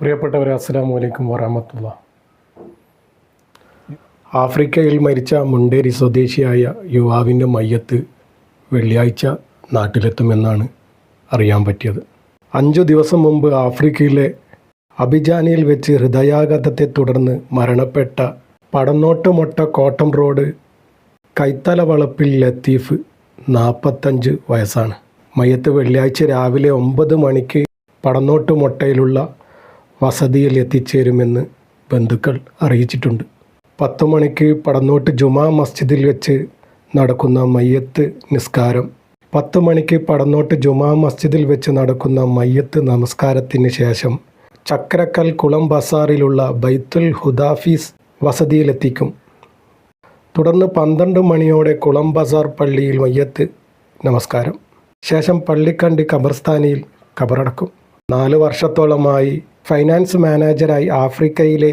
പ്രിയപ്പെട്ടവരെ അസ്സാം വലൈക്കും വറഹമത്തുള്ള ആഫ്രിക്കയിൽ മരിച്ച മുണ്ടേരി സ്വദേശിയായ യുവാവിന്റെ മയ്യത്ത് വെള്ളിയാഴ്ച നാട്ടിലെത്തുമെന്നാണ് അറിയാൻ പറ്റിയത്. അഞ്ചു ദിവസം മുമ്പ് ആഫ്രിക്കയിലെ അഭിജാനിയിൽ വെച്ച് ഹൃദയാഘാതത്തെ തുടർന്ന് മരണപ്പെട്ട പടന്നോട്ടുമൊട്ട കോട്ടം റോഡ് കൈത്തല വളപ്പിൽ ലത്തീഫ് നാൽപ്പത്തഞ്ച് വയസ്സാണ്. മയ്യത്ത് വെള്ളിയാഴ്ച രാവിലെ ഒമ്പത് മണിക്ക് പടന്നോട്ട് മൊട്ടയിലുള്ള വസതിയിൽ എത്തിച്ചേരുമെന്ന് ബന്ധുക്കൾ അറിയിച്ചിട്ടുണ്ട്. പത്തു മണിക്ക് പടന്നോട്ട് ജുമാ മസ്ജിദിൽ വെച്ച് നടക്കുന്ന മയ്യത്ത് നിസ്കാരം. പത്ത് മണിക്ക് പടന്നോട്ട് ജുമാ മസ്ജിദിൽ വെച്ച് നടക്കുന്ന മയ്യത്ത് നമസ്കാരത്തിന് ശേഷം ചക്രക്കൽ കുളം ബസാറിലുള്ള ബൈത്തുൽ ഹുദാഫീസ് വസതിയിലെത്തിക്കും. തുടർന്ന് പന്ത്രണ്ട് മണിയോടെ കുളം ബസാർ പള്ളിയിൽ മയ്യത്ത് നമസ്കാരം. ശേഷം പള്ളിക്കണ്ടി ഖബർസ്ഥാനിയിൽ ഖബറടക്കും. നാല് വർഷത്തോളമായി ഫൈനാൻസ് മാനേജരായി ആഫ്രിക്കയിലെ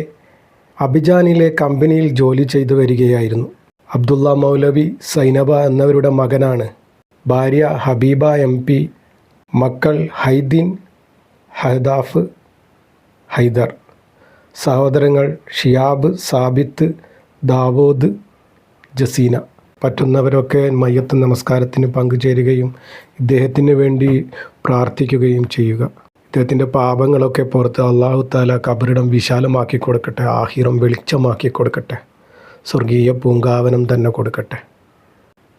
അബിജാനിലെ കമ്പനിയിൽ ജോലി ചെയ്തു വരികയായിരുന്നു. അബ്ദുള്ള മൗലവി സൈനബ എന്നവരുടെ മകനാണ്. ഭാര്യ ഹബീബ എം പി മക്കൾ ഹൈദീൻ ഹദാഫ് ഹൈദർ. സഹോദരങ്ങൾ ഷിയാബ് സാബിത്ത് ദാവൂദ് ജസീന. പറ്റുന്നവരൊക്കെ മയ്യത്ത് നമസ്കാരത്തിന് പങ്കുചേരുകയും ഇദ്ദേഹത്തിന് വേണ്ടി പ്രാർത്ഥിക്കുകയും ചെയ്യുക. ഇദ്ദേഹത്തിന്റെ പാപങ്ങളൊക്കെ പുറത്ത് അള്ളാഹു താല കബറിടം വിശാലമാക്കി കൊടുക്കട്ടെ ആഹിറം വെളിച്ചമാക്കി കൊടുക്കട്ടെ സ്വർഗീയ പൂങ്കാവനം തന്നെ കൊടുക്കട്ടെ.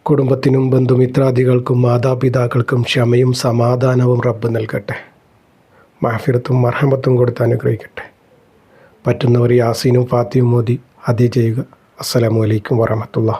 കുടുംബത്തിനും ബന്ധുമിത്രാദികൾക്കും മാതാപിതാക്കൾക്കും ക്ഷമയും സമാധാനവും റബ്ബ് നൽകട്ടെ. മാഫിറത്തും മർഹമത്തും കൊടുത്ത് അനുഗ്രഹിക്കട്ടെ. പറ്റുന്നവർ യാസീനും ഫാത്തിയും മോദി അതേ ചെയ്യുക. അസ്സലാമു അലൈക്കും വറഹമത്തുള്ള